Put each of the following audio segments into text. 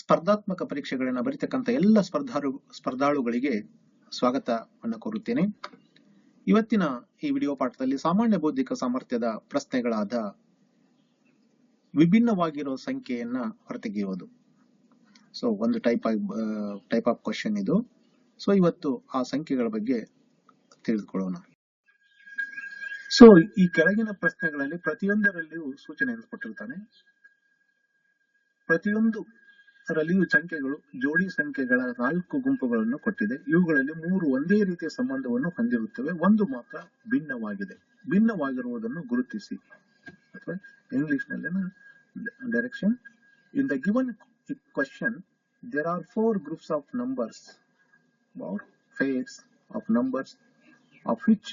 ಸ್ಪರ್ಧಾತ್ಮಕ ಪರೀಕ್ಷೆಗಳನ್ನು ಬರೀತಕ್ಕಂಥ ಎಲ್ಲ ಸ್ಪರ್ಧಾರು, ಸ್ಪರ್ಧಾಳುಗಳಿಗೆ ಸ್ವಾಗತವನ್ನು ಕೋರುತ್ತೇನೆ. ಇವತ್ತಿನ ಈ ವಿಡಿಯೋ ಪಾಠದಲ್ಲಿ ಸಾಮಾನ್ಯ ಬೌದ್ಧಿಕ ಸಾಮರ್ಥ್ಯದ ಪ್ರಶ್ನೆಗಳಾದ ವಿಭಿನ್ನವಾಗಿರೋ ಸಂಖ್ಯೆಯನ್ನ ಹೊರತೆಗೆಯುವುದು. ಸೊ ಒಂದು ಟೈಪ್ ಟೈಪ್ ಆಫ್ ಕ್ವಶನ್ ಇದು. ಸೊ ಇವತ್ತು ಆ ಸಂಖ್ಯೆಗಳ ಬಗ್ಗೆ ತಿಳಿದುಕೊಳ್ಳೋಣ. ಸೊ ಈ ಕೆಳಗಿನ ಪ್ರಶ್ನೆಗಳಲ್ಲಿ ಪ್ರತಿಯೊಂದರಲ್ಲಿಯೂ ಸೂಚನೆಯನ್ನು ಕೊಟ್ಟಿರ್ತಾನೆ. ಪ್ರತಿಯೊಂದು ಅದರಲ್ಲಿಯೂ ಸಂಖ್ಯೆಗಳು ಜೋಡಿ ಸಂಖ್ಯೆಗಳ ನಾಲ್ಕು ಗುಂಪುಗಳನ್ನು ಕೊಟ್ಟಿದೆ. ಇವುಗಳಲ್ಲಿ ಮೂರು ಒಂದೇ ರೀತಿಯ ಸಂಬಂಧವನ್ನು ಹೊಂದಿರುತ್ತವೆ. ಒಂದು ಮಾತ್ರ ಭಿನ್ನವಾಗಿದೆ. ಭಿನ್ನವಾಗಿರುವುದನ್ನು ಗುರುತಿಸಿ. ಅಥವಾ ಇಂಗ್ಲಿಷ್ ನಲ್ಲಿನ direction in the given question there are four groups of numbers or pairs of numbers of which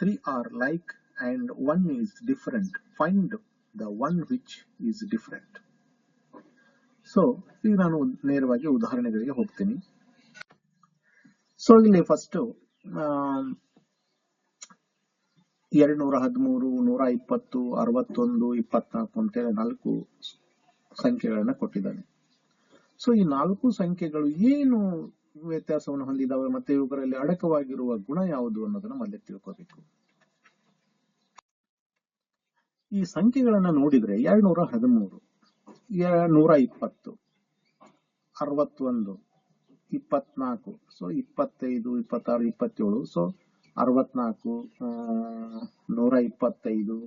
three are like and one is different find the one which is different. So ಈಗ ನಾನು ನೇರವಾಗಿ ಉದಾಹರಣೆಗಳಿಗೆ ಹೋಗ್ತೀನಿ so ಇಲ್ಲಿ first ಎರಡ್ ನೂರ ಹದಿಮೂರು ನೂರ ಇಪ್ಪತ್ತು ಅರವತ್ತೊಂದು ಇಪ್ಪತ್ನಾಲ್ಕು ಅಂತೇಳಿ ನಾಲ್ಕು ಸಂಖ್ಯೆಗಳನ್ನ ಕೊಟ್ಟಿದ್ದಾನೆ ಸೊ ಈ ನಾಲ್ಕು ಸಂಖ್ಯೆಗಳು ಏನು ವ್ಯತ್ಯಾಸವನ್ನು ಹೊಂದಿದ್ದಾವೆ ಮತ್ತೆ ಇವುಗಳಲ್ಲಿ ಅಡಕವಾಗಿರುವ ಗುಣ ಯಾವುದು ಅನ್ನೋದನ್ನ ಮೊದಲೇ ತಿಳ್ಕೋಬೇಕು ಈ ಸಂಖ್ಯೆಗಳನ್ನ ನೋಡಿದ್ರೆ ಎರಡ್ನೂರ ಹದಿಮೂರು ನೂರ ಇಪ್ಪತ್ತು. ಅರವತ್ತೊಂದು, ಇಪ್ಪತ್ನಾಲ್ಕು, ಸೊ ಇಪ್ಪತ್ತೈದು, ಇಪ್ಪತ್ತಾರು, ಇಪ್ಪತ್ತೇಳು, ಸೊ ಅರವತ್ನಾಲ್ಕು ನೂರ ಇಪ್ಪತ್ತೈದು.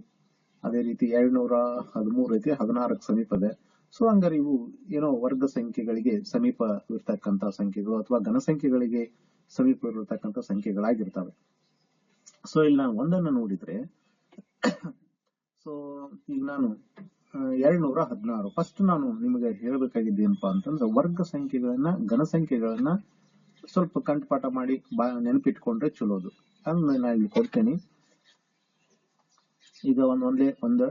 ಅದೇ ರೀತಿ ಏಳ್ನೂರ ನೂರ ಹದಿಮೂರು ಐತಿ ಹದಿನಾರಕ್ಕೆ ಸಮೀಪದೆ ಸೊ ಹಂಗಾರೆ ಇವು ಏನೋ ವರ್ಗ ಸಂಖ್ಯೆಗಳಿಗೆ ಸಮೀಪ ಇರ್ತಕ್ಕಂತ ಸಂಖ್ಯೆಗಳು ಅಥವಾ ಘನ ಸಂಖ್ಯೆಗಳಿಗೆ ಸಮೀಪ ಇರತಕ್ಕಂತ ಸಂಖ್ಯೆಗಳಾಗಿರ್ತವೆ. ಸೊ ಇಲ್ಲಿ ನಾನು ಒಂದನ್ನು ನೋಡಿದ್ರೆ, ಸೊ ಈಗ ನಾನು ಎರಡ್ ನೂರ ಹದಿನಾರು. ಫಸ್ಟ್ ನಾನು ನಿಮಗೆ ಹೇಳಬೇಕಾಗಿದ್ದೇನಪ್ಪಾ ಅಂತಂದ್ರೆ, ವರ್ಗ ಸಂಖ್ಯೆಗಳನ್ನ, ಘನ ಸಂಖ್ಯೆಗಳನ್ನ ಸ್ವಲ್ಪ ಕಂಠಪಾಠ ಮಾಡಿ ಬಾ ನೆನಪಿಟ್ಕೊಂಡ್ರೆ ಚಲೋದು. ಅದನ್ನ ನಾ ಇಲ್ಲಿ ಕೊಡ್ತೇನೆ. ಈಗ ಒಂದ್ ಒಂದೇ, ಒಂದು,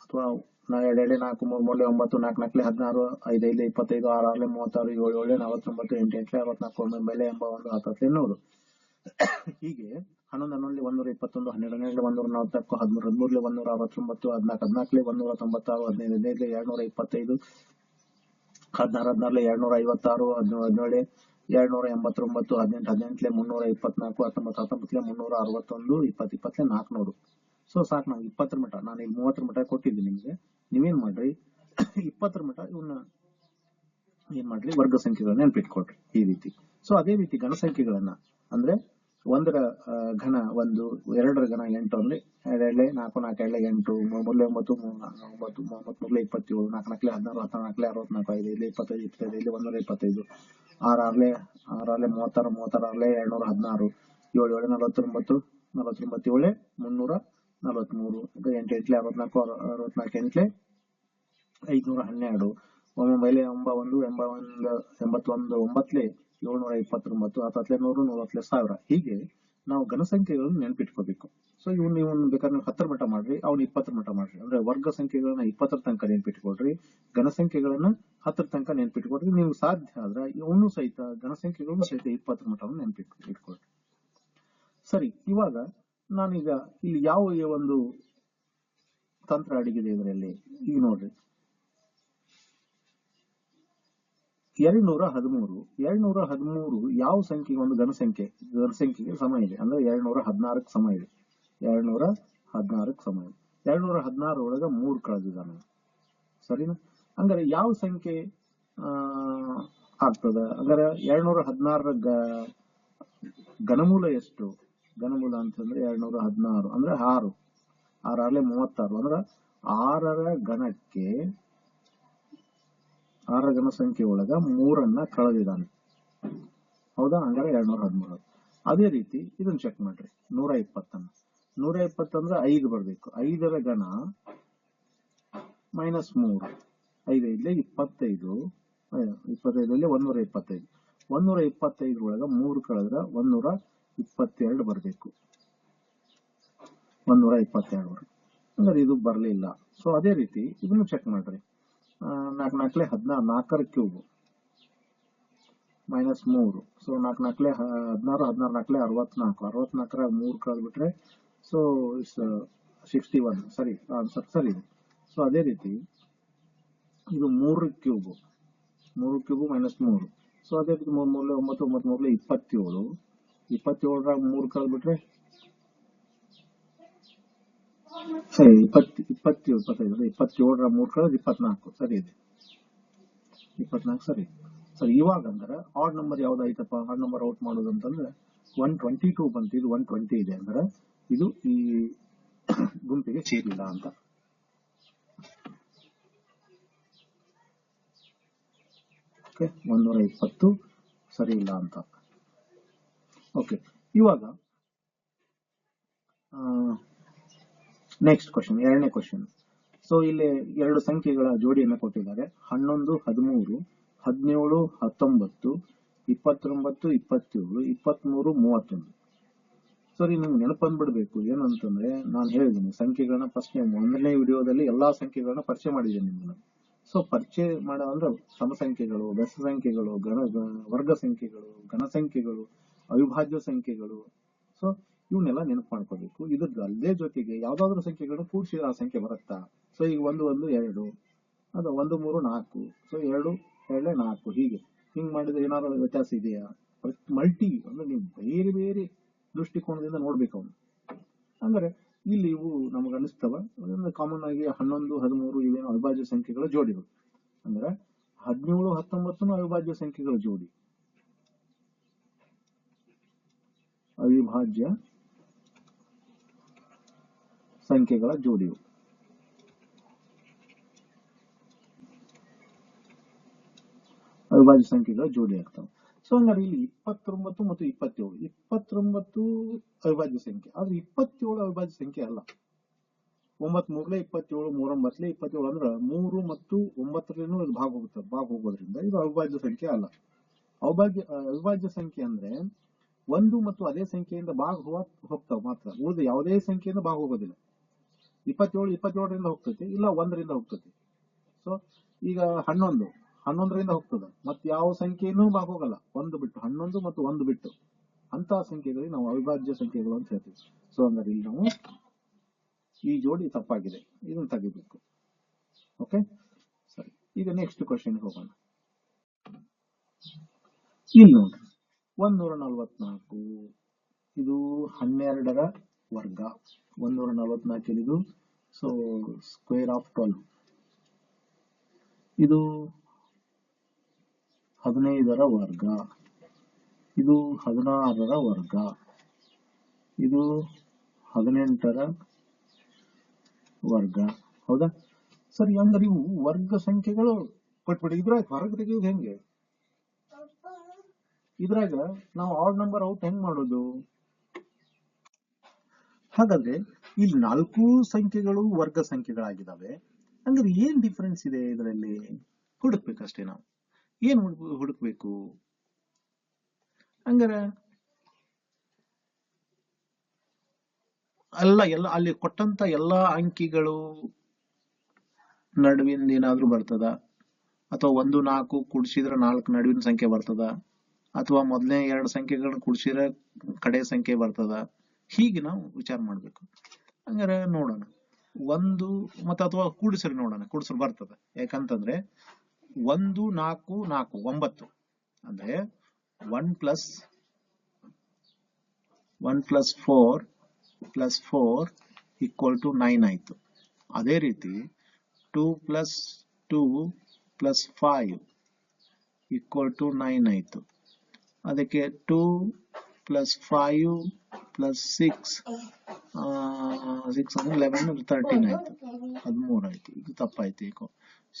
ಅಥವಾ ನಾ ಎರಡೆರಡೆ ನಾಲ್ಕು, ಮೂರು, ಮೂರಲೆ ಒಂಬತ್ತು, ನಾಲ್ಕು, ನಾಲ್ಕಲೆ ಹದಿನಾರು, ಐದೈದು, ಇಪ್ಪತ್ತೈದು ಆರು ಆರಲೆ ಮೂವತ್ತಾರು, ಏಳು, ಏಳೆ, ನಲವತ್ತೊಂಬತ್ತು, ಎಂಟು, ಎಂಟ್ಲೆ ಅರವತ್ನಾಲ್ಕು ಒಂಬತ್ತು ಮೇಲೆ ಎಂಬ ಒಂದು ಹತ್ತತ್ಲೆ ನೂರು. ಹೀಗೆ ಹನ್ನೊಂದು ಹನ್ನೊಂದು ಒಂದೂರ ಇಪ್ಪತ್ತೊಂದು ಹನ್ನೆರಡು ಹನ್ನೆರಡು ಒಂದೂರ ನಲವತ್ನಾಲ್ಕು ಹದಿಮೂರು ಒಂದು ಒಂದೂರ ಅರವತ್ತೊಂಬತ್ತು ಹದಿನಾಲ್ಕು ಹದಿನಾಲ್ಕಲೆ ಒಂದೂರ ತೊಂಬತ್ತಾರು ಹದಿನೈದು ಹದಿನೈದು ಎರಡ್ನೂರ ಇಪ್ಪತ್ತೈದು ಹದಿನಾರು ಹದಿನಾರಲೆ ಎರಡ್ನೂರ ಐವತ್ತಾರು ಹದಿನೇಳು ಎರಡು ಎರಡ್ನೂರ ಎಂಬತ್ತೊಂಬತ್ತು ಹದಿನೆಂಟು, ಹದಿನೆಂಟ್ಲೆ ಮುನ್ನೂರ ಇಪ್ಪತ್ನಾಲ್ಕು ಹತ್ತೊಂಬತ್ತು ಹತ್ತೊಂಬತ್ತಲೆ ಮುನ್ನೂರ ಅರವತ್ತೊಂದು ಇಪ್ಪತ್ತು ಇಪ್ಪತ್ತಲೆ ನಾಲ್ಕುನೂರು. ಸೊ ಸಾಕು ನಾವು ಇಪ್ಪತ್ತರ ಮಠ. ನಾನು ಇಲ್ಲಿ ಮೂವತ್ತರ ಮಠ ಕೊಟ್ಟಿದ್ದೀನಿ ನಿಮ್ಗೆ. ನೀವೇನ್ ಮಾಡ್ರಿ? ಇಪ್ಪತ್ತರ ಮಠ ಇವನ್ನ ಏನ್ ಮಾಡ್ರಿ ವರ್ಗ ಸಂಖ್ಯೆಗಳನ್ನ ನೆನ್ಪಿಟ್ಕೊಡ್ರಿ ಈ ರೀತಿ. ಸೊ ಅದೇ ರೀತಿ ಘನ ಸಂಖ್ಯೆಗಳನ್ನ. ಅಂದ್ರೆ ಒಂದರ ಘನ ಒಂದು, ಎರಡರ ಘನ ಎಂಟು ಅಂದ್ರೆ ಎರಡೆರಡ್ಲೆ ನಾಲ್ಕು ನಾಲ್ಕು, ಎರಡ್ಲೆ ಎಂಟು ಮೂರ್ಲೆ ಒಂಬತ್ತು ಒಂಬತ್ತು ಒಂಬತ್ತು ಮೂರ್ಲೆ ಇಪ್ಪತ್ತೇಳು, ನಾಲ್ಕು, ನಾಲ್ಕಲೆ ಹದಿನಾರು ಹತ್ತು ನಾಲ್ಕಲೆ ಅರವತ್ನಾಲ್ಕು ಐದು ಇಲ್ಲಿ ಇಪ್ಪತ್ತೈದು ಇಪ್ಪತ್ತೈದು, ಇಲ್ಲಿ ಒಂದೂರ ಇಪ್ಪತ್ತೈದು, ಆರಾರ್ಲೆ ಆರಾರ್ಲೆ ಮೂವತ್ತಾರು ಮೂವತ್ತಾರಲೆ ಎರಡ್ನೂರ ಹದಿನಾರು, ಏಳು ಏಳು, ನಲವತ್ತೊಂಬತ್ತು ನಲವತ್ತೊಂಬತ್ತು ಏಳೆ ಮುನ್ನೂರ ನಲವತ್ಮೂರು ಎಂಟು, ಎಂಟ್ಲೆ ಅರವತ್ನಾಲ್ಕು ಅರವತ್ನಾಲ್ಕು, ಎಂಟ್ಲೆ ಐದ್ನೂರ ಹನ್ನೆರಡು, ಒಂಬೈಲೆ ಒಂಬ ಒಂದು, ಎಂಬ ಒಂದು, ಎಂಬತ್ತೊಂದು ಒಂಬತ್ಲೆ ಏಳ್ನೂರ ಇಪ್ಪತ್ತೊಂಬತ್ತು ಹತ್ತತ್ಲೆ ನೂರು ನೂರತ್ಲೆ ಸಾವಿರ. ಹೀಗೆ ನಾವು ಘನಸಂಖ್ಯೆಗಳನ್ನು ನೆನ್ಪಿಟ್ಕೋಬೇಕು. ಸೊ ಇವ್ ನೀವು ಬೇಕಾದ್ರೆ ಹತ್ತರ ಮಟ್ಟ ಮಾಡ್ರಿ, ಅವ್ನ ಇಪ್ಪತ್ತರ ಮಟ್ಟ ಮಾಡ್ರಿ. ಅಂದ್ರೆ ವರ್ಗ ಸಂಖ್ಯೆಗಳನ್ನ ಇಪ್ಪತ್ತರ ತನಕ ನೆನ್ಪಿಟ್ಕೊಳ್ರಿ, ಘನಸಂಖ್ಯೆಗಳನ್ನ ಹತ್ತರ ತನಕ ನೆನ್ಪಿಟ್ಕೊಳ್ರಿ ನೀವು ಸಾಧ್ಯ ಆದ್ರೆ ಇವನು ಸಹಿತ, ಘನಸಂಖ್ಯೆಗಳನ್ನು ಸಹಿತ ಇಪ್ಪತ್ತರ ಮಟ್ಟವನ್ನು ನೆನ್ಪಿಟ್ ಸರಿ, ಇವಾಗ ನಾನೀಗ ಇಲ್ಲಿ ಯಾವ ಒಂದು ತಂತ್ರ ಅಡಗಿದೆ ಇದರಲ್ಲಿ? ಈಗ ನೋಡ್ರಿ. ಎರಡ್ ನೂರ ಹದಿಮೂರು ಎರಡ್ನೂರ ಹದಿಮೂರು ಯಾವ ಸಂಖ್ಯೆಗೆ ಒಂದು ಘನಸಂಖ್ಯೆ, ಘನಸಂಖ್ಯೆಗೆ ಸಮ ಇದೆ? ಅಂದ್ರೆ ಎರಡ್ನೂರ ಹದಿನಾರಕ್ಕೆ ಸಮ ಇದೆ. ಎರಡ್ನೂರ ಹದಿನಾರಕ್ಕೆ ಸಮ ಇದೆ. ಎರಡ್ನೂರ ನೂರ ಹದಿನಾರ ಒಳಗ ಮೂರು ಕಳೆದಿದ್ದಾನೆ. ಸರಿನಾ? ಅಂದ್ರೆ ಯಾವ ಸಂಖ್ಯೆ ಆಗ್ತದ? ಅಂದ್ರೆ ಎರಡ್ನೂರ ಹದಿನಾರರ ಘನಮೂಲ ಎಷ್ಟು? ಘನಮೂಲ ಅಂತಂದ್ರೆ ಎರಡ್ನೂರ ಹದಿನಾರು ಅಂದ್ರೆ ಆರು. ಆರಾರ್ಲೆ ಮೂವತ್ತಾರು. ಅಂದ್ರೆ ಆರರ ಘನಕ್ಕೆ ಆರರ ಜನಸಂಖ್ಯೆ ಒಳಗ ಮೂರನ್ನ ಕಳೆದಿದ್ದಾನೆ. ಹೌದಾ? ಹಂಗಾರೆ ಎರಡ್ ನೂರ ಹದಿಮೂರು. ಅದೇ ರೀತಿ ಇದನ್ನ ಚೆಕ್ ಮಾಡ್ರಿ. ನೂರ ಇಪ್ಪತ್ತನ್ನ. ನೂರ ಇಪ್ಪತ್ತಂದ್ರೆ ಐದು ಬರ್ಬೇಕು. ಐದರ ಗಣ ಮೈನಸ್ ಮೂರು. ಐದೈದ್ಲೆ ಇಪ್ಪತ್ತೈದು. ಇಪ್ಪತ್ತೈದಲ್ಲಿ ಒಂದೂರ ಇಪ್ಪತ್ತೈದು. ಒಂದೂರ ಇಪ್ಪತ್ತೈದ್ರ ಒಳಗ ಮೂರು ಕಳೆದ್ರೆ ಒಂದೂರ ಇಪ್ಪತ್ತೆರಡು ಬರಬೇಕು. ಒಂದೂರ ಇಪ್ಪತ್ತೆರಡು. ಅಂದ್ರೆ ಇದು ಬರಲಿಲ್ಲ. ಸೊ ಅದೇ ರೀತಿ ಇದನ್ನು ಚೆಕ್ ಮಾಡ್ರಿ. ನಾಲ್ಕು ನಾಲ್ಕಲೆ ಹದಿನಾರು ನಾಲ್ಕರ ಕ್ಯೂಬ್. ಮೈನಸ್ ಮೂರು. ಸೊ ನಾಲ್ಕು ನಾಲ್ಕಲೆ ಹದಿನಾರು ಹದಿನಾರು ನಾಲ್ಕಲೆ ಅರವತ್ನಾಲ್ಕು ಅರವತ್ನಾಲ್ಕರ ಮೂರು ಕಳೆದ್ಬಿಟ್ರೆ, ಸೊ ಇಟ್ಸ್ ಸಿಕ್ಸ್ಟಿ ಒನ್. ಸರಿ ಆನ್ಸರ್ ಸರಿ ಇದೆ. ಸೊ, ಅದೇ ರೀತಿ, ಇದು ಮೂರು ಕ್ಯೂಬ್. ಮೂರು ಕ್ಯೂಬ್ ಮೈನಸ್ ಮೂರು. ಸೊ, ಅದೇ ರೀತಿ ಮೂರು ಮೂರಲೆ ಒಂಬತ್ತು ಒಂಬತ್ತು ಮೂರಲೆ ಇಪ್ಪತ್ತೇಳು. ಇಪ್ಪತ್ತೇಳರಾಗ ಮೂರು ಕಳೆದು ಬಿಟ್ರೆ ಸರಿ ಇಪ್ಪತ್ತು ಇಪ್ಪತ್ತೇಳು ಇಪ್ಪತ್ತೈದು ಇಪ್ಪತ್ತೇಳರ ಮೂರು ಕಳೆದು ಇಪ್ಪತ್ನಾಲ್ಕು ಸರಿ ಇದೆ. ಇಪ್ಪತ್ನಾಲ್ಕು ಸರಿ ಸರಿ, ಇವಾಗ ಅಂದ್ರೆ ಆಡ್ ನಂಬರ್ ಯಾವ್ದಾಯ್ತಪ್ಪ? ಆಡ್ ನಂಬರ್ ಔಟ್ ಮಾಡೋದು ಅಂತಂದ್ರೆ ಒನ್ ಟ್ವೆಂಟಿ ಟೂ ಬಂತು, ಇದು ಒನ್ ಟ್ವೆಂಟಿ ಇದೆ ಅಂದ್ರೆ ಇದು ಈ ಗುಂಪಿಗೆ ಸೇರಿಲ್ಲ ಅಂತ. ಓಕೆ ಒಂದೂರ ಇಪ್ಪತ್ತು ಸರಿ ಇಲ್ಲ ಅಂತ. ಓಕೆ ಇವಾಗ ನೆಕ್ಸ್ಟ್ ಕ್ವಶನ್ ಎರಡನೇ ಕ್ವಶನ್ ಸೊ ಇಲ್ಲಿ ಎರಡು ಸಂಖ್ಯೆಗಳ ಜೋಡಿಯನ್ನು ಕೊಟ್ಟಿದ್ದಾರೆ. ಹನ್ನೊಂದು, ಹದಿಮೂರು, ಹದಿನೇಳು, ಹತ್ತೊಂಬತ್ತು, ಇಪ್ಪತ್ತೊಂಬತ್ತು, ಇಪ್ಪತ್ತೇಳು, ಇಪ್ಪತ್ಮೂರು, ಮೂವತ್ತೊಂದು. ಸರಿ, ನಿಮ್ಗೆ ನೆನಪು ಬಂದ್ಬಿಡ್ಬೇಕು. ಏನಂತಂದ್ರೆ ನಾನು ಹೇಳಿದ್ದೀನಿ, ಸಂಖ್ಯೆಗಳನ್ನ ಫಸ್ಟ್ ಒಂದನೇ ವಿಡಿಯೋದಲ್ಲಿ ಎಲ್ಲಾ ಸಂಖ್ಯೆಗಳನ್ನ ಪರಿಚಯ ಮಾಡಿದ್ದೀನಿ ನಿಮ್ಮನ್ನು. ಸೊ ಪರಿಚಯ ಮಾಡೋ ಅಂದ್ರೆ ಸಮ ಸಂಖ್ಯೆಗಳು ಬೆಸ ಸಂಖ್ಯೆಗಳು ಗಣ ವರ್ಗ ಸಂಖ್ಯೆಗಳು, ಘನ ಸಂಖ್ಯೆಗಳು, ಅವಿಭಾಜ್ಯ ಸಂಖ್ಯೆಗಳು. ಸೊ ಇವನ್ನೆಲ್ಲ ನೆನಪು ಮಾಡ್ಕೋಬೇಕು ಇದ್ರದ್ದು ಅಲ್ಲದೆ ಜೊತೆಗೆ ಯಾವ್ದಾದ್ರು ಸಂಖ್ಯೆಗಳನ್ನು ಕೂಡಿಸಿದ ಆ ಸಂಖ್ಯೆ ಬರುತ್ತಾ? ಸೊ ಈಗ ಒಂದು ಒಂದು, ಎರಡು. ಅದು ಒಂದು, ಮೂರು, ನಾಲ್ಕು. ಸೊ ಎರಡು, ಎರಡೇ, ನಾಲ್ಕು. ಹೀಗೆ. ಹಿಂಗ್ ಮಾಡಿದ್ರೆ ಏನಾದ್ರು ವ್ಯತ್ಯಾಸ ಇದೆಯಾ? ಮಲ್ಟಿ ಅಂದ್ರೆ ನೀವು ಬೇರೆ ಬೇರೆ ದೃಷ್ಟಿಕೋನದಿಂದ ನೋಡ್ಬೇಕು ಅವನು. ಅಂದ್ರೆ, ಇಲ್ಲಿ ಇವು ನಮಗ ಅನಿಸ್ತವ. ಕಾಮನ್ ಆಗಿ ಹನ್ನೊಂದು, ಹದಿಮೂರು ಇವೇನು ಅವಿಭಾಜ್ಯ ಸಂಖ್ಯೆಗಳ ಜೋಡಿಗಳು. ಅಂದ್ರೆ, ಹದಿನೇಳು ಹತ್ತೊಂಬತ್ತು ಅವಿಭಾಜ್ಯ ಸಂಖ್ಯೆಗಳ ಜೋಡಿ. ಅವಿಭಾಜ್ಯ ಸಂಖ್ಯೆಗಳ ಜೋಡಿಯು. ಅವಿಭಾಜ್ಯ ಸಂಖ್ಯೆಗಳ ಜೋಡಿ ಆಗ್ತವೆ. ಸೊ ಹಂಗಾರೆ ಇಲ್ಲಿ ಇಪ್ಪತ್ತೊಂಬತ್ತು ಮತ್ತು ಇಪ್ಪತ್ತೇಳು. ಇಪ್ಪತ್ತೊಂಬತ್ತು ಅವಿಭಾಜ್ಯ ಸಂಖ್ಯೆ. ಆದ್ರೆ ಇಪ್ಪತ್ತೇಳು ಅವಿಭಾಜ್ಯ ಸಂಖ್ಯೆ ಅಲ್ಲ. ಒಂಬತ್ ಮೂರ್ಲೆ ಇಪ್ಪತ್ತೇಳು ಮೂರೊಂಬತ್ಲೆ ಇಪ್ಪತ್ತೇಳು ಅಂದ್ರೆ ಮೂರು ಮತ್ತು ಒಂಬತ್ತರಲ್ಲಿನೂ ಇದು ಭಾಗ ಹೋಗುತ್ತೆ. ಭಾಗ ಹೋಗೋದ್ರಿಂದ ಇದು ಅವಿಭಾಜ್ಯ ಸಂಖ್ಯೆ ಅಲ್ಲ. ಅವಿಭಾಜ್ಯ ಅವಿಭಾಜ್ಯ ಸಂಖ್ಯೆ ಅಂದ್ರೆ ಒಂದು ಮತ್ತು ಅದೇ ಸಂಖ್ಯೆಯಿಂದ ಭಾಗ ಹೋಗ ಹೋಗ್ತಾವ ಮಾತ್ರ. ಉಳಿದ ಯಾವುದೇ ಸಂಖ್ಯೆಯಿಂದ ಭಾಗ ಹೋಗೋದಿಲ್ಲ. ಇಪ್ಪತ್ತೇಳು, ಇಪ್ಪತ್ತೇಳರಿಂದ ಹೋಗ್ತೈತಿ ಇಲ್ಲ, ಒಂದರಿಂದ ಹೋಗ್ತೈತಿ ಸೊ ಈಗ ಹನ್ನೊಂದು, ಹನ್ನೊಂದರಿಂದ ಹೋಗ್ತದೆ. ಮತ್ತೆ ಯಾವ ಸಂಖ್ಯೆನೂ ಹೋಗಲ್ಲ. ಒಂದು ಬಿಟ್ಟು, ಹನ್ನೊಂದು ಮತ್ತು ಒಂದು ಬಿಟ್ಟು. ಅಂತ ಸಂಖ್ಯೆಗಳಿಗೆ ನಾವು ಅವಿಭಾಜ್ಯ ಸಂಖ್ಯೆಗಳು ಅಂತ ಹೇಳ್ತೀವಿ. ಸೊ ಹಂಗಾರೆ ಇಲ್ಲಿ ನಾವು ಈ ಜೋಡಿ ತಪ್ಪಾಗಿದೆ. ಇದನ್ನ ತೆಗಿಬೇಕು. ಓಕೆ ಸರಿ. ಈಗ ನೆಕ್ಸ್ಟ್ ಕ್ವಶನ್ ಹೋಗೋಣ. ಇಲ್ಲಿ ನೋಡ್ರಿ. ಒಂದ್ ನೂರ ನಲ್ವತ್ನಾಲ್ಕು. ಇದು ಹನ್ನೆರಡರ ವರ್ಗ. ಒಂದೂರ ನಲವತ್ನಾಲ್ಕು ಇದು ಸೊ ಸ್ಕ್ವೇರ್ ಆಫ್ ಟ್ವೆಲ್ವ್ ಇದು ಹದಿನೈದರ ವರ್ಗ. ಇದು ಹದಿನಾರರ ವರ್ಗ. ಇದು ಹದಿನೆಂಟರ ವರ್ಗ. ಹೌದಾ? ಸರಿ, ಅಂದ್ರೆ ಇವು ವರ್ಗ ಸಂಖ್ಯೆಗಳು ಕೊಟ್ಬಿಡಿ ಇದ್ರಾಗ, ಹೊರಗೆ ತೆಗೆಯೋದು ಹೆಂಗೆ? ಇದ್ರಾಗ ನಾವು ಆಡ್ ನಂಬರ್ ಔಟ್ ಹೆಂಗ್ ಮಾಡೋದು? ಹಾಗಾದ್ರೆ ಇಲ್ಲಿ ನಾಲ್ಕು ಸಂಖ್ಯೆಗಳು ವರ್ಗ ಸಂಖ್ಯೆಗಳಾಗಿದ್ದಾವೆ ಹಂಗಾರೆ ಏನ್ ಡಿಫರೆನ್ಸ್ ಇದೆ ಇದರಲ್ಲಿ? ಹುಡುಕ್ಬೇಕಷ್ಟೇ ನಾವು. ಏನ್ ಹುಡುಕ್- ಹುಡುಕ್ಬೇಕು? ಹಂಗಾರೆ ಅಲ್ಲ ಎಲ್ಲ, ಅಲ್ಲಿ ಕೊಟ್ಟಂತ ಎಲ್ಲಾ ಅಂಕಿಗಳು ನಡುವಿನ ಏನಾದ್ರೂ ಬರ್ತದ? ಅಥವಾ ಒಂದು, ನಾಲ್ಕು ಕುಡ್ಸಿದ್ರೆ ನಾಲ್ಕು ನಡುವಿನ ಸಂಖ್ಯೆ ಬರ್ತದ? ಅಥವಾ ಮೊದಲನೇ ಎರಡು ಸಂಖ್ಯೆಗಳನ್ನ ಕುಡ್ಸಿದ್ರೆ ಕಡೆ ಸಂಖ್ಯೆ ಬರ್ತದ? ಹೀಗೆ ನಾವು ವಿಚಾರ ಮಾಡ್ಬೇಕು. ಹಂಗಾರೆ ನೋಡೋಣ. ಒಂದು ಮತ್ತೆ ಅಥವಾ ಕೂಡಿಸ್ರಿ ನೋಡೋಣ ಕೂಡಿಸ್ರಿ ಬರ್ತದೆ. ಯಾಕಂತಂದ್ರೆ ಒಂದು, ನಾಲ್ಕು ನಾಲ್ಕು, ಒಂಬತ್ತು ಅಂದ್ರೆ one plus one plus four plus four equal to nine ಆಯ್ತು. ಅದೇ ರೀತಿ two plus two plus five equal to nine ಆಯ್ತು. ಅದಕ್ಕೆ two plus five plus six six ಅಂದ್ರೆ ಲೆವೆನ್ ತರ್ಟೀನ್ ಆಯ್ತು. ಹದಿಮೂರು ಆಯ್ತು. ಇದು ತಪ್ಪಾಯ್ತು ಏಕೋ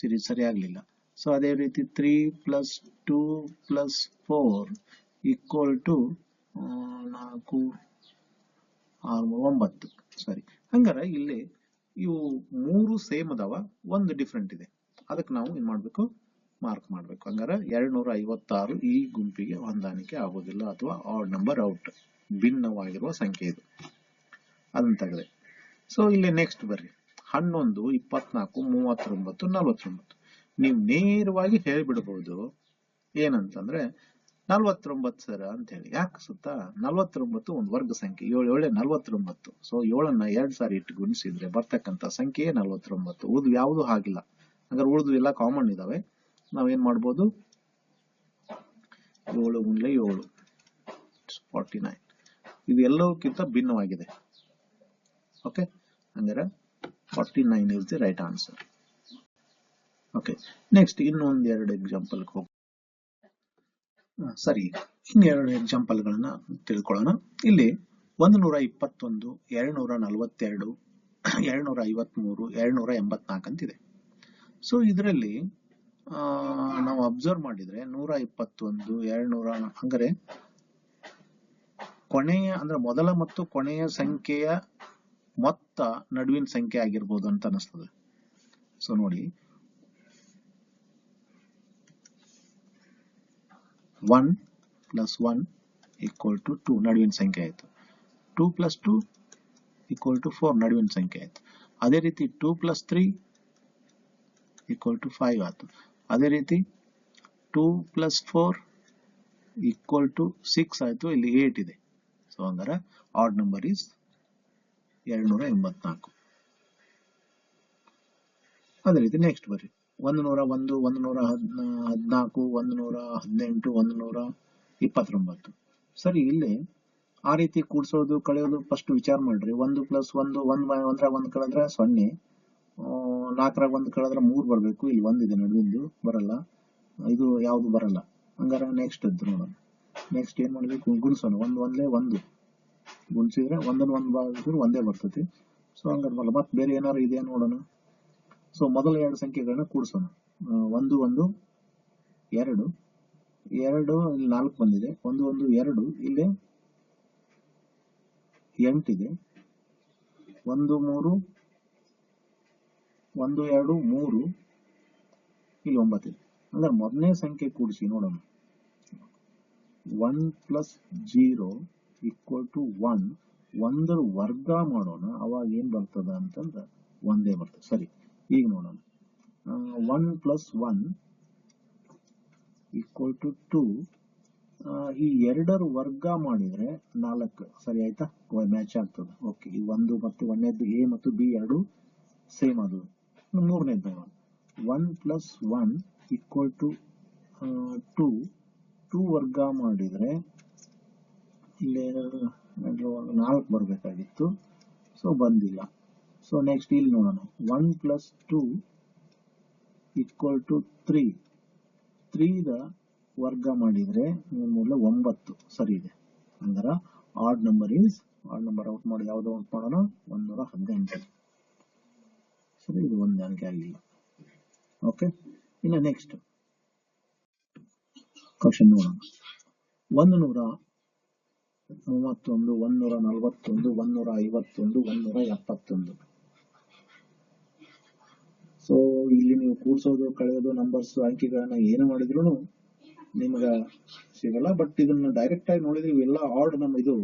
ಸರಿ ಸರಿ ಆಗಲಿಲ್ಲ. ಸೊ ಅದೇ ರೀತಿ three plus two plus four equal to ನಾಲ್ಕು ಆರು ಒಂಬತ್ತು. ಸರಿ ಹಂಗಾರೆ ಇಲ್ಲಿ ಇವು ಮೂರು ಸೇಮ್ ಅದಾವ. ಒಂದು ಡಿಫ್ರೆಂಟ್ ಇದೆ. ಅದಕ್ಕೆ ನಾವು ಏನ್ ಮಾಡ್ಬೇಕು? ಮಾರ್ಕ್ ಮಾಡ್ಬೇಕು. ಹಂಗಾರೆ ಎರಡ್ ನೂರ ಐವತ್ತಾರು ಈ ಗುಂಪಿಗೆ ಹೊಂದಾಣಿಕೆ ಆಗೋದಿಲ್ಲ ಅಥವಾ ಆಡ್ ನಂಬರ್ ಔಟ್ ಭಿನ್ನವಾಗಿರುವ ಸಂಖ್ಯೆ ಇದು. ಅದನ್ನ ತೆಗೆದೆ. ಸೊ ಇಲ್ಲಿ ನೆಕ್ಸ್ಟ್ ಬರ್ರಿ. ಹನ್ನೊಂದು, ಇಪ್ಪತ್ನಾಲ್ಕು, ಮೂವತ್ತೊಂಬತ್ತು, ನಲವತ್ತೊಂಬತ್ತು. ನೀವು ನೇರವಾಗಿ ಹೇಳ್ಬಿಡ್ಬಹುದು ಏನಂತಂದ್ರೆ ನಲ್ವತ್ತೊಂಬತ್ತು ಸರ ಅಂತ ಹೇಳಿ ಯಾಕೆ ಸುತ್ತ? ನಲ್ವತ್ತೊಂಬತ್ತು ಒಂದು ವರ್ಗ ಸಂಖ್ಯೆ. ಏಳು, ಏಳೆ ನಲ್ವತ್ತೊಂಬತ್ತು. ಸೊ ಏಳನ್ನ ಎರಡ್ ಸಾರಿ ಇಟ್ಟು ಗುಣಿಸಿದ್ರೆ ಬರ್ತಕ್ಕಂತ ಸಂಖ್ಯೆ ನಲ್ವತ್ತೊಂಬತ್ತು. ಉಳಿದು ಯಾವುದು ಆಗಿಲ್ಲ ಹಂಗಾರೆ ಉಳಿದು ಎಲ್ಲ ಕಾಮನ್ ಇದಾವೆ. ನಾವೇನ್ ಮಾಡ್ಬೋದು? ಏಳು ಗುಂಡ್ಲೆ ಏಳು. ಫಾರ್ಟಿ ನೈನ್ ಇದು ಎಲ್ಲವಕ್ಕಿಂತ ಭಿನ್ನವಾಗಿದೆ. ಓಕೆ ಹಂಗಾರೆ forty nine is the right answer okay next ಇನ್ನೊಂದು ಎರಡು ಎಕ್ಸಾಂಪಲ್ ಹೋಗಿ ಸರಿ. ಇನ್ನೆರಡು ಎಕ್ಸಾಂಪಲ್ಗಳನ್ನ ತಿಳ್ಕೊಳ್ಳೋಣ. ಇಲ್ಲಿ ಒಂದು ನೂರ ಇಪ್ಪತ್ತೊಂದು ಎರಡು ನೂರ ನಲವತ್ತೆರಡು ಎರಡು ನೂರ ಐವತ್ಮೂರು ಎರಡ್ನೂರ ಎಂಬತ್ನಾಲ್ಕು ಅಂತಿದೆ. ಸೊ ಇದರಲ್ಲಿ ನಾವು ಅಬ್ಸರ್ವ್ ಮಾಡಿದ್ರೆ ನೂರ ಇಪ್ಪತ್ತೊಂದು, ಎರಡ್ನೂರ ಅಂದರೆ ಕೊನೆಯ, ಅಂದ್ರೆ ಮೊದಲ ಮತ್ತು ಕೊನೆಯ ಸಂಖ್ಯೆಯ ಮೊತ್ತ ನಡುವಿನ ಸಂಖ್ಯೆ ಆಗಿರ್ಬೋದು ಅಂತ ಅನಿಸ್ತದೆ. ಸೊ ನೋಡಿ. One plus one equal to two ನಡುವಿನ ಸಂಖ್ಯೆ ಆಯ್ತು. Two plus two equal to four ನಡುವಿನ ಸಂಖ್ಯೆ ಆಯ್ತು. ಅದೇ ರೀತಿ two plus three equal to five ಆಯ್ತು. ಅದೇ ರೀತಿ two plus four equal to six ಆಯ್ತು, ಇಲ್ಲಿ ಏಟ್ ಇದೆ. ಸೊ ಹಂಗಾರೆ ಆಡ್ ನಂಬರ್ ಈಸ್ ಎರಡ್ನೂರ ಎಂಬತ್ನಾಲ್ಕು ಅದೇ ರೀತಿ ನೆಕ್ಸ್ಟ್ ಬರ್ರಿ. ಒಂದು ನೂರ ಒಂದು ಒಂದು ನೂರ ಹದಿನಾಲ್ಕು ಒಂದು ನೂರ ಹದಿನೆಂಟು ಒಂದು ನೂರ ಇಪ್ಪತ್ತೊಂಬತ್ತು ಸರಿ, ಇಲ್ಲಿ ಆ ರೀತಿ ಕೂಡ್ಸೋದು, ಕಳೆಯೋದು ಫಸ್ಟ್ ವಿಚಾರ ಮಾಡ್ರಿ. ಒಂದು ಪ್ಲಸ್ ಒಂದು, ಒಂದ್ ಒಂದ್ರ ಒಂದು ಕಳೆದ್ರೆ ಸೊನ್ನೆ. ನಾಲ್ಕರಾಗ ಒಂದು ಕಳೆದ್ರೆ ಮೂರು ಬರಬೇಕು. ಇಲ್ಲಿ ಒಂದಿದೆ ನಡುವಿಂದು ಬರಲ್ಲ. ಇದು ಯಾವುದು ಬರಲ್ಲ. ಹಂಗಾರ ನೆಕ್ಸ್ಟ್ ಇದ್ದು ನೋಡೋಣ. ನೆಕ್ಸ್ಟ್ ಏನು ಮಾಡಬೇಕು? ಗುಣಿಸೋಣ. ಒಂದು ಒಂದೇ ಒಂದು. ಗುಣಿಸಿದ್ರೆ ಒಂದೊಂದು ಒಂದು ಭಾಗಿಸಿದ್ರೆ ಒಂದೇ ಬರ್ತೈತಿ. ಸೊ ಹಂಗಾರ ಬರಲ್ಲ ಮತ್ತೆ ಬೇರೆ ಏನಾರು ಇದೆಯಾ ನೋಡೋಣ. ಸೊ ಮೊದಲ ಎರಡು ಸಂಖ್ಯೆಗಳನ್ನ ಕೂಡಿಸೋಣ. ಒಂದು ಒಂದು, ಎರಡು. ಎರಡು, ಇಲ್ಲಿ ನಾಲ್ಕು ಬಂದಿದೆ. ಒಂದು ಒಂದು, ಎರಡು. ಇಲ್ಲಿ ಎಂಟಿದೆ ಒಂದು, ಮೂರು ಒಂದು, ಎರಡು, ಮೂರು, ಇಲ್ಲಿ ಒಂಬತ್ತಿದೆ ಅಂದ್ರೆ ಮೊದಲನೇ ಸಂಖ್ಯೆ ಕೂಡಿಸಿ ನೋಡೋಣ. One plus zero equal to one ಒಂದರ ವರ್ಗ ಮಾಡೋಣ. ಅವಾಗ ಏನ್ ಬರ್ತದ ಅಂತಂದ್ರೆ ಒಂದೇ ಬರ್ತದೆ. ಸರಿ, ಈಗ ನೋಡೋಣ. One plus one equal to two ಈ ಎರಡರ ವರ್ಗ ಮಾಡಿದ್ರೆ ನಾಲ್ಕು. ಸರಿ ಆಯ್ತಾ? ಮ್ಯಾಚ್ ಆಗ್ತದೆ. ಓಕೆ ಈ ಒಂದು ಮತ್ತು ಒಂದೇದ್ದು ಎ ಮತ್ತು ಬಿ ಎರಡು ಸೇಮ್ ಅದು ಮೂರನೇದು one plus one equal to two two ವರ್ಗ ಮಾಡಿದರೆ ಇಲ್ಲಿ ನಾಲ್ಕು ಬರಬೇಕಾಗಿತ್ತು. ಸೊ ಬಂದಿಲ್ಲ. ಸೊ ನೆಕ್ಸ್ಟ್ ಇಲ್ಲಿ ನೋಡೋಣ. One plus two equal to three ತ್ರೀದ ವರ್ಗ ಮಾಡಿದ್ರೆ ಮೂಲ ಒಂಬತ್ತು. ಸರಿ ಇದೆ. ಅಂದ್ರೆ odd number is odd number out ಮಾಡಿ ಯಾವುದೋ ಔಟ್ ಮಾಡೋಣ? ನೂರ ಹದಿನೆಂಟು. ಸರಿ ಇದು ಒಂದು ನನಗೆ ಆಗಿಲ್ಲ ಓಕೆ ಇನ್ನು ನೆಕ್ಸ್ಟ್ ಕ್ವಶನ್ ನೋಡೋಣ. ಒಂದು ನೂರ ಮೂವತ್ತೊಂದು ಒಂದೂರ ನಲವತ್ತೊಂದು ಒಂದೂರ ಐವತ್ತೊಂದು ಒಂದೂರ ಎಪ್ಪತ್ತೊಂದು. ಸೊ ಇಲ್ಲಿ ನೀವು ಕೂಡ್ಸೋದು, ಕಳೆಯೋದು ನಂಬರ್ಸ್ ಅಂಕಿಗಳನ್ನ ಏನು ಮಾಡಿದ್ರು ನಿಮ್ಗ ಸಿಗಲ್ಲ. ಬಟ್ ಇದನ್ನ ಡೈರೆಕ್ಟ್ ಆಗಿ ನೋಡಿದ್ರೆ ಇವೆಲ್ಲ ಆರ್ಡ್ ನಮ್ಮ ಇದು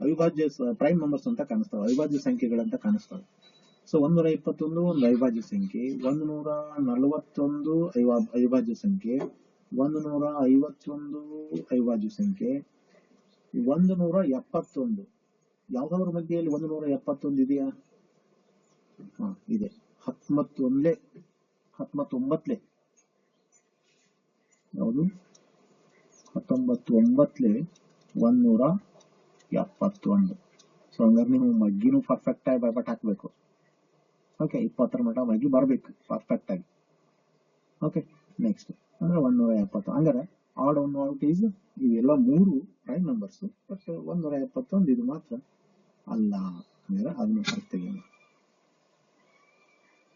ಅವಿಭಾಜ್ಯ ಪ್ರೈಮ್ ನಂಬರ್ಸ್ ಅಂತ ಕಾಣಿಸ್ತಾವೆ. ಅವಿಭಾಜ್ಯ ಸಂಖ್ಯೆಗಳಂತ ಕಾಣಿಸ್ತವೆ. ಸೊ ಒಂದೂರ ಇಪ್ಪತ್ತೊಂದು ಒಂದು ಅವಿಭಾಜ್ಯ ಸಂಖ್ಯೆ, ಒಂದು ನೂರ ನಲವತ್ತೊಂದು ಅವಿಭಾ- ಅವಿಭಾಜ್ಯ ಸಂಖ್ಯೆ, ಒಂದು ನೂರ ಐವತ್ತೊಂದು ಅವಿಭಾಜ್ಯ ಸಂಖ್ಯೆ, ಒಂದು ನೂರ ಎಪ್ಪತ್ತೊಂದು. ಯಾವ್ದಾದ್ರ ಮಧ್ಯೆಯಲ್ಲಿ ಒಂದು ನೂರ ಎಪ್ಪತ್ತೊಂದು ಇದೆಯಾ? ಹಾ, ಇದೆ. ಹತ್ತೊಂದ್ಲೆ ಹತ್ತೊಂಬತ್ತೊಂಬತ್ಲೆ ಯಾವುದು? ಹತ್ತೊಂಬತ್ತು ಒಂಬತ್ಲೆ ನೂರ ಎಪ್ಪತ್ತೊಂದು. ಸೊ ಹಂಗಾರೆ ನೀವು ಮಗ್ಗಿನೂ ಪರ್ಫೆಕ್ಟ್ ಆಗಿ ಬೈಬಟ್ ಹಾಕ್ಬೇಕು. ಓಕೆ ಇಪ್ಪತ್ತರ ಮಟ್ಟ ಮಗ್ಗಿ ಬರ್ಬೇಕು ಪರ್ಫೆಕ್ಟ್ ಆಗಿ. ಓಕೆ ನೆಕ್ಸ್ಟ್ ಅಂದ್ರೆ ಒಂದೂರ ಎಪ್ಪತ್ತು ಅಂದ್ರೆ ಆಡ್ ಒನ್ ಔಟ್ ಈಸ್ ಇವೆಲ್ಲ ಮೂರು ಪ್ರೈಮ್ ನಂಬರ್ಸ್ ಬಟ್ ಒಂದೂರ ಎಪ್ಪತ್ತೊಂದು ಇದು ಮಾತ್ರ ಅಲ್ಲ. ಅಂದ್ರೆ ಅದನ್ನ ಹೊರತೆಗೆಯೋಣ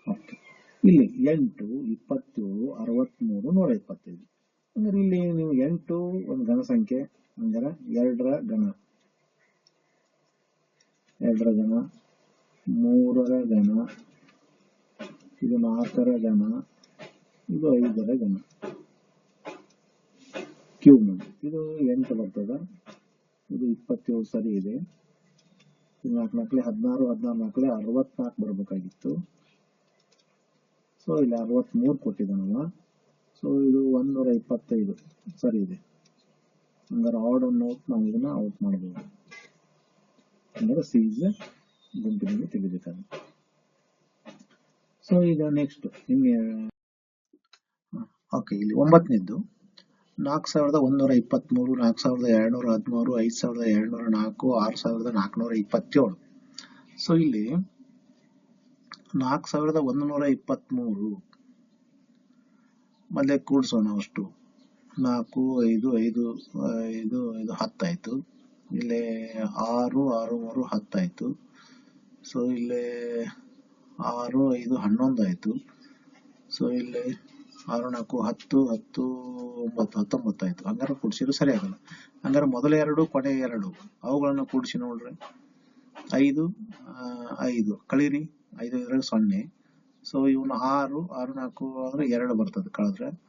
ಓಕೆ ಇಲ್ಲಿ ಎಂಟು, ಇಪ್ಪತ್ತೇಳು, ಅರವತ್ಮೂರು ನೂರ ಇಪ್ಪತ್ತೈದು ಅಂದ್ರೆ ಇಲ್ಲಿ ನೀವು ಎಂಟು, ಒಂದು ಘನ ಸಂಖ್ಯೆ, ಅಂದ್ರೆ ಎರಡರ ಘನ. ಎರಡರ ಘನ, ಮೂರರ ಘನ ಇದು ನಾಲ್ಕರ ಘನ, ಇದು ಐದರ ಘನ. ಕ್ಯೂಬ್ ಮಾಡಿ ಇದು ಎಂಟು ಬರ್ತದ. ಇದು ಇಪ್ಪತ್ತೇಳು ಸರಿ ಇದೆ. ನಾಲ್ಕು ನಾಲ್ಕಲೆ ಹದಿನಾರು ಹದಿನಾರು ನಾಲ್ಕಲೆ ಅರವತ್ನಾಲ್ಕು ಬರಬೇಕಾಗಿತ್ತು. ಸೊ ಇಲ್ಲಿ ಅರವತ್ಮೂರು ಕೊಟ್ಟಿದ್ದಾನಲ್ಲ. ಸೊ ಇದು ಒಂದೂರ ಇಪ್ಪತ್ತೈದು ಸರಿ ಇದೆ. ಹಂಗಾರೆ ಆರ್ಡ್ ನೋಟ್ ನಾವು ಇದನ್ನ ಔಟ್ ಮಾಡಬಹುದು ಅಂದ್ರೆ ಸೀಸ್ ಗುಂಪಿನಲ್ಲಿ ತೆಗಿಬೇಕಾಗುತ್ತೆ ಸೊ ಈಗ ನೆಕ್ಸ್ಟ್ ನಿಮ್ಗೆ ಓಕೆ ಇಲ್ಲಿ ಒಂಬತ್ತನೇದ್ದು ನಾಲ್ಕು ಸಾವಿರದ ಒಂದೂರ ಇಪ್ಪತ್ತ್ಮೂರು ನಾಲ್ಕು ಸಾವಿರದ ಎರಡುನೂರ ಹದಿಮೂರು, ಐದು ಸಾವಿರದ ಎರಡುನೂರ ನಾಲ್ಕು, ಆರು ಸಾವಿರದ ನಾಲ್ಕುನೂರ ಇಪ್ಪತ್ತೇಳು. ಸೊ ಇಲ್ಲಿ ನಾಲ್ಕು ಸಾವಿರದ ಒಂದುನೂರ ಇಪ್ಪತ್ತ್ಮೂರು ಮೊದಲೇ ಕೂಡಿಸೋಣ ಅಷ್ಟು. ನಾಲ್ಕು, ಐದು ಐದು ಐದು ಐದು, ಹತ್ತಾಯಿತು. ಇಲ್ಲೇ ಆರು ಆರು, ಮೂರು, ಹತ್ತಾಯಿತು. ಸೊ ಇಲ್ಲಿ ಆರು, ಐದು, ಹನ್ನೊಂದು ಆಯ್ತು. ಸೊ ಇಲ್ಲಿ ಆರು, ನಾಲ್ಕು, ಹತ್ತು ಹತ್ತು, ಒಂಬತ್ತು, ಹತ್ತೊಂಬತ್ತು ಆಯ್ತು. ಹಂಗಾರೆ ಕೂಡಿಸಿದ್ರು ಸರಿ ಆಗಲ್ಲ. ಹಂಗಾರೆ ಮೊದಲ ಎರಡು, ಕೊನೆ ಎರಡು. ಅವುಗಳನ್ನು ಕೂಡಿಸಿ ನೋಡ್ರಿ. ಐದು ಐದು. ಕಳೀರಿ. ಐದು ಇದ್ರಾಗ ಸೊನ್ನೆ. ಸೊ ಇವನು ಆರು ಆರು, ನಾಲ್ಕು ಅಂದ್ರೆ ಎರಡು ಬರ್ತದೆ ಕಳೆದ್ರೆ.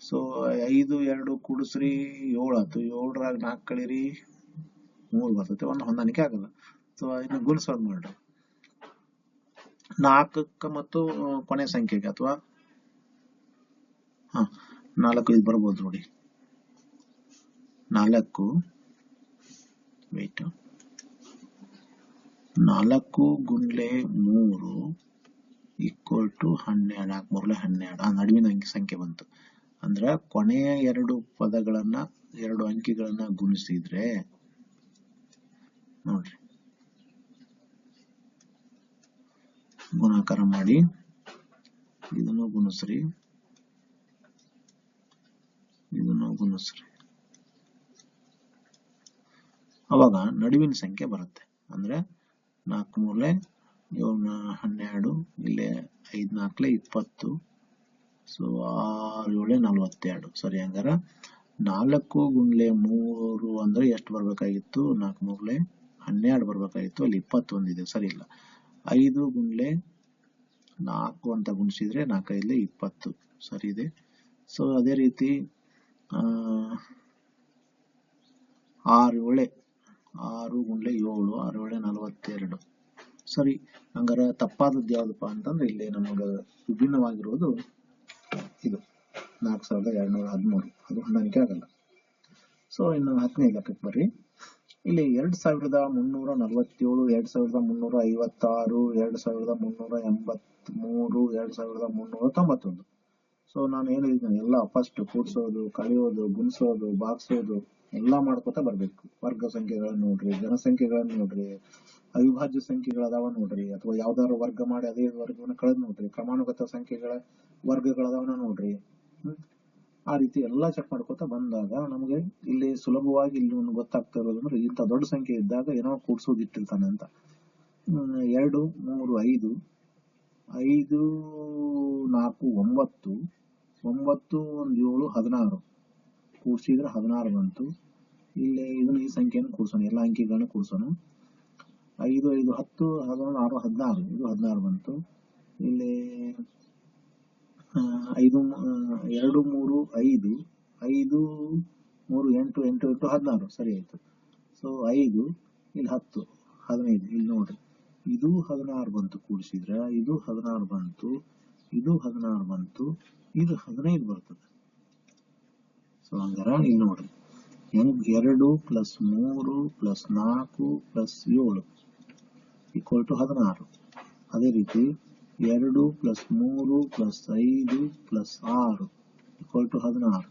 ಸೊ ಐದು, ಎರಡು ಕೂಡಿಸ್ರಿ, ಏಳು ಆಯ್ತು. ಏಳರಾಗ ನಾಲ್ಕು ಕಳೀರಿ, ಮೂರು ಬರ್ತದೆ. ಒಂದು ಹೊಂದಾಣಿಕೆ ಆಗಲ್ಲ. ಸೊ ಇನ್ನು ಗುಣಿಸೋದು ಮಾಡ್ರಿ. ನಾಲ್ಕಕ್ಕೆ ಮತ್ತು ಕೊನೆ ಸಂಖ್ಯೆಗೆ ಅಥವಾ, ಹಾ, ನಾಲ್ಕು ಇದು ಬರ್ಬೋದು ನೋಡಿ. ನಾಲ್ಕು ವೆಯ್ಟ್ ನಾಲ್ಕು ಗುಂಡ್ಲೆ ಮೂರು ಈಕ್ವಲ್ ಟು ಹನ್ನೆರಡು, ನಾಲ್ಕು ಮೂರಲೆ ಹನ್ನೆರಡು. ಆ ನಡುವಿನ ಅಂಕಿ ಸಂಖ್ಯೆ ಬಂತು. ಅಂದ್ರೆ ಕೊನೆಯ ಎರಡು ಪದಗಳನ್ನ, ಎರಡು ಅಂಕಿಗಳನ್ನ ಗುಣಿಸಿದ್ರೆ, ನೋಡ್ರಿ. ಗುಣಾಕಾರ ಮಾಡಿ ಇದನ್ನು ಗುಣಿಸ್ರಿ. ಇದನ್ನು ಗುಣಿಸ್ರಿ. ಅವಾಗ ನಡುವಿನ ಸಂಖ್ಯೆ ಬರುತ್ತೆ. ಅಂದ್ರೆ ನಾಲ್ಕು ಮೂರಲೆ ಏಳ್ನ ಹನ್ನೆರಡು, ಇಲ್ಲೇ ಐದ್ ನಾಲ್ಕಲೆ ಇಪ್ಪತ್ತು, ಸೊ ಆರು ಏಳೆ ನಲ್ವತ್ತೆರಡು. ಸರಿ ಹಂಗಾರ ನಾಲ್ಕು ಗುಂಡ್ಲೆ ಮೂರು ಅಂದ್ರೆ ಎಷ್ಟು ಬರ್ಬೇಕಾಗಿತ್ತು? ನಾಲ್ಕು ಮೂರ್ಲೆ ಹನ್ನೆರಡು ಬರ್ಬೇಕಾಗಿತ್ತು. ಅಲ್ಲಿ ಇಪ್ಪತ್ತೊಂದಿದೆ. ಸರಿ ಇಲ್ಲ. ಐದು ಗುಂಡ್ಲೆ ನಾಲ್ಕು ಅಂತ ಗುಣಿಸಿದ್ರೆ ನಾಲ್ಕೈದ್ಲೆ ಇಪ್ಪತ್ತು. ಸರಿ ಇದೆ ಸೊ ಅದೇ ರೀತಿ ಆರು ಏಳೆ ಆರು ಗುಂಡ್ಲೆ ಏಳು, ಆರು ಏಳೆ ನಲವತ್ತೆರಡು. ಸರಿ, ಹಂಗಾರೆ ತಪ್ಪಾದದ್ದು ಯಾವ್ದಪ್ಪ ಅಂತಂದ್ರೆ ಇಲ್ಲಿ ನಮಗೆ ವಿಭಿನ್ನವಾಗಿರುವುದು ಇದು. ನಾಲ್ಕು ಸಾವಿರದ ಎರಡ್ನೂರ ಹದಿಮೂರು. ಅದು ಹೊಂದಾಣಿಕೆ ಆಗಲ್ಲ. ಸೊ ಇನ್ನು ಹತ್ತನೇ ಲೆಕ್ಕಕ್ಕೆ ಬರ್ರಿ. ಇಲ್ಲಿ ಎರಡ್ ಸಾವಿರದ ಮುನ್ನೂರ ನಲವತ್ತೇಳು, ಎರಡ್ ಸಾವಿರದ ಮುನ್ನೂರ ಐವತ್ತಾರು, ಎರಡ್ ಸಾವಿರದ ಮುನ್ನೂರ ಎಂಬತ್ ಮೂರು ಎರಡ್ ಸಾವಿರದ ಮುನ್ನೂರ ತೊಂಬತ್ತೊಂದು. ಸೊ ನಾನು ಏನು ಹೇಳಿದ್ದೀನಿ ಎಲ್ಲ ಫಸ್ಟ್ ಕೂಡ್ಸೋದು, ಕಳೆಯೋದು ಗುಣಿಸೋದು ಬಾಗ್ಸೋದು, ಎಲ್ಲ ಮಾಡ್ಕೋತ ಬರ್ಬೇಕು. ವರ್ಗ ಸಂಖ್ಯೆಗಳನ್ನ ನೋಡ್ರಿ, ಜನಸಂಖ್ಯೆಗಳನ್ನ ನೋಡ್ರಿ, ಅವಿಭಾಜ್ಯ ಸಂಖ್ಯೆಗಳದಾವ ನೋಡ್ರಿ, ಅಥವಾ ಯಾವ್ದಾದ್ರು ವರ್ಗ ಮಾಡಿ ಅದೇ ವರ್ಗವನ್ನ ಕಳೆದ್ ನೋಡ್ರಿ, ಕ್ರಮಾನುಗತ ಸಂಖ್ಯೆಗಳ ವರ್ಗಗಳದಾವನ ನೋಡ್ರಿ. ಆ ರೀತಿ ಎಲ್ಲ ಚೆಕ್ ಮಾಡ್ಕೋತಾ ಬಂದಾಗ ನಮಗೆ ಇಲ್ಲಿ ಸುಲಭವಾಗಿ ಇಲ್ಲಿ ಒಂದು ಗೊತ್ತಾಗ್ತಾ ಇರೋದು ಅಂದ್ರೆ ಇಂಥ ದೊಡ್ಡ ಸಂಖ್ಯೆ ಇದ್ದಾಗ ಏನೋ ಕೂಡ್ಸೋದು ಇಟ್ಟಿರ್ತಾನೆ ಅಂತ ಎರಡು, ಮೂರು, ಐದು ಐದು, ನಾಲ್ಕು, ಒಂಬತ್ತು ಒಂಬತ್ತು, ಒಂದು, ಏಳು, ಹದಿನಾರು. ಕೂಡ್ಸಿದ್ರೆ ಹದಿನಾರು ಬಂತು. ಇಲ್ಲಿ ಇದನ್ನ ಈ ಸಂಖ್ಯೆಯನ್ನು ಕೂಡ್ಸೋಣ, ಎಲ್ಲ ಅಂಕಿಗಳನ್ನು ಕೂಡ್ಸೋಣ. ಐದು ಐದು, ಹತ್ತು, ಹದಿನಾರು, ಆರು, ಹದಿನಾರು. ಇದು ಹದಿನಾರು ಬಂತು. ಇಲ್ಲಿ ಐದು ಎರಡು ಮೂರು ಐದು ಐದು ಮೂರು ಎಂಟು ಎಂಟು ಎಂಟು, ಹದಿನಾರು. ಸರಿ ಆಯ್ತು. ಸೊ ಐದು, ಇಲ್ಲಿ ಹತ್ತು, ಹದಿನೈದು, ಇಲ್ಲಿ ನೋಡ್ರಿ. ಇದು ಹದಿನಾರು ಬಂತು ಕೂಡಿಸಿದ್ರೆ, ಇದು ಹದಿನಾರು ಬಂತು, ಇದು ಹದಿನಾರು ಬಂತು, ಇದು ಹದಿನೈದು ಬರ್ತದೆ. ಸೊ ಹಂಗಾರ ಇಲ್ಲಿ ನೋಡ್ರಿ. ಹೆಂಗ್, ಎರಡು ಪ್ಲಸ್ ಮೂರು ಪ್ಲಸ್ ನಾಲ್ಕು ಪ್ಲಸ್ ಏಳು ಈಕ್ವಲ್ ಟು ಹದಿನಾರು. ಅದೇ ರೀತಿ ಎರಡು ಪ್ಲಸ್ ಮೂರು ಪ್ಲಸ್ ಐದು ಪ್ಲಸ್ ಆರು ಈಕ್ವಲ್ ಟು ಹದಿನಾರು.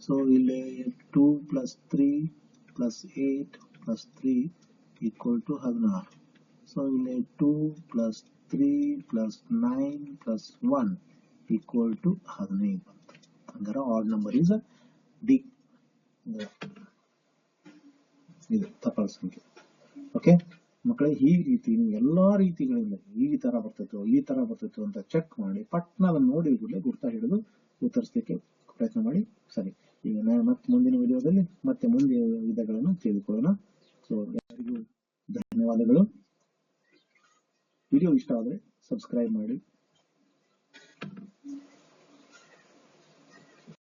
ಸೊ ಇಲ್ಲಿ two plus three plus eight plus three equal to ಹದಿನಾರು. ಸೊ ಇಲ್ಲಿ two plus three plus nine plus one equal to ಹದಿನೈದು. ಬಂತು ಹಂಗಾರೆ ಆಡ್ ನಂಬರ್ ಈಸ್ ಡಿ ಇದು ತಪಾಲ ಸಂಖ್ಯೆ. ಓಕೆ ಮಕ್ಕಳೇ ಈ ರೀತಿ ನೀವು ಎಲ್ಲ ರೀತಿಗಳಿಂದ ಈ ತರ ಬರ್ತೈತೋ, ಈ ತರ ಬರ್ತೈತೋ ಅಂತ ಚೆಕ್ ಮಾಡಿ ಪಟ್ನ ಅದನ್ನ ನೋಡಿ ಕೂಡಲೇ ಗುರ್ತ ಹಿಡಿದು ಉತ್ತರಿಸಲಿಕ್ಕೆ ಪ್ರಯತ್ನ ಮಾಡಿ. ಸರಿ, ಈಗ ನಾನು ಮತ್ತೆ ಮುಂದಿನ ವಿಡಿಯೋದಲ್ಲಿ ಮತ್ತೆ ಮುಂದಿನ ವಿಧಗಳನ್ನು ತಿಳಿದುಕೊಳ್ಳೋಣ. ಸೊ ಎಲ್ಲರಿಗೂ ಧನ್ಯವಾದಗಳು. ವಿಡಿಯೋ ಇಷ್ಟ ಆದರೆ ಸಬ್ಸ್ಕ್ರೈಬ್ ಮಾಡಿ.